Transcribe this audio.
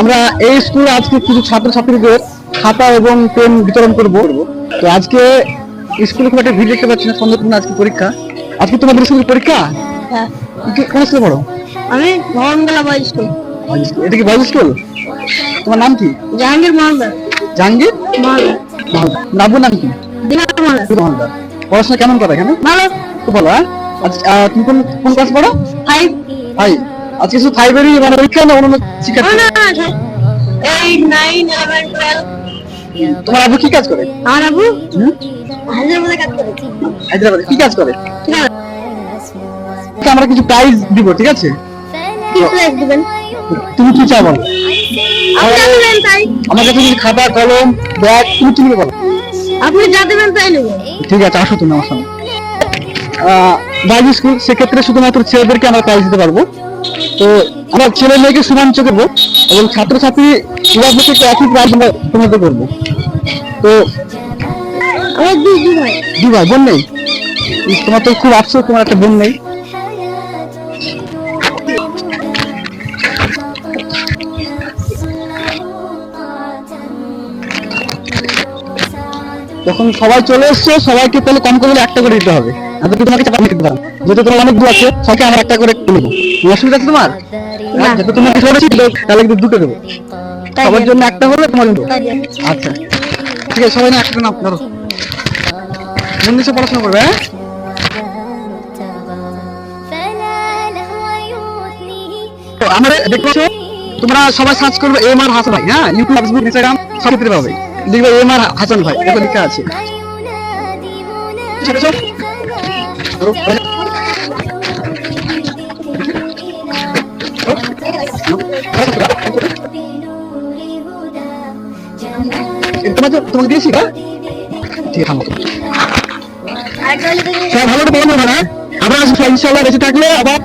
আমরা এই স্কুলে আজকে কিছু ছাত্রছাত্রীদের খাতা এবং পেন বিতরণ করব। তো আজকে স্কুলে খুব একটা ভিড় দেখতে পাচ্ছি না সন্ধ্যাপূর্ণ আজকে পরীক্ষা। আজকে তোমাদের স্কুলের পরীক্ষা? হ্যাঁ। কোন স্কুলে পড়ো? আমি মোহনগোলা বয়েজ স্কুল এটা কি বয়েজ স্কুল তোমার নাম কি? জাহাঙ্গীর মহালদার। জাহাঙ্গীর? মহালদার। নাবুর নাম কি? দিনার মহালদার। পড়াশোনা কেমন করে এখানে? ভালো। খুব ভালো হ্যাঁ? আজ তুমি কোন কোন ক্লাস পড়ো? ফাইভ ফাইভ আজকে শুধু ফাইভেরই মানে পরীক্ষা না অন্য শিক্ষার্থী। না না এইট নাইন ইলেভেন টুয়েলভ তোমার আবু কি কাজ করে? আমার আবু হায়দ্রাবাদে কাজ করে। হায়দ্রাবাদে কি কাজ করে? ঠিক আছে আজকে আমরা কিছু প্রাইজ দিব ঠিক আছে? কি প্রাইস দিবেন? তুমি কি চাও বলো? আমার কাছে যদি খাতা কলম ব্যাগ তুমি কি নেবে বলো। আপনি যা দেবেন তাই নেবেন ঠিক আছে আসো তুমি আমার সঙ্গে বাইজ স্কুল সেক্ষেত্রে শুধুমাত্র ছেলেদেরকে আমরা প্রাইজ দিতে পারব। তো আমরা ছেলে মেয়েকে সমান চোখে করব এবং ছাত্রছাত্রী উভয়কে একই আমরা তোমাদের করব। তো আমার দুই দুই ভাই বোন নেই? তোমার তো খুব আফসোস তোমার একটা বোন নেই। যখন সবাই চলে এসছো সবাইকে তাহলে কম করে একটা করে দিতে হবে। আমি কি তোমাকে চাপা দিতে পারব? যেহেতু তোমার অনেক দূর আছে সবাইকে আমরা একটা করে নেব অসুবিধা আছে তোমার? যেহেতু তোমার কিছু করেছি তাহলে কিন্তু দুটো দেবো। সবার জন্য একটা হলে, তোমার জন্য আচ্ছা। ঠিক আছে, সবাই একটা নাম ধরো। মন দিয়ে পড়াশোনা করবে হ্যাঁ? আমরা দেখতে তোমরা সবাই সার্চ করবে এম আর হাসান ভাই হ্যাঁ? ইউটিউব ফেসবুক ইনস্টাগ্রাম সব ক্ষেত্রে পাবে দেখবে এম আর হাসান ভাই, দেখো লেখা আছে। তোমাকে তোমাকে দিয়েছি হ্যাঁ ঠিক থামো। সবাই ভালো করে পড়ানো না আমরা ইনশাল্লাহ বেঁচে থাকলে আবার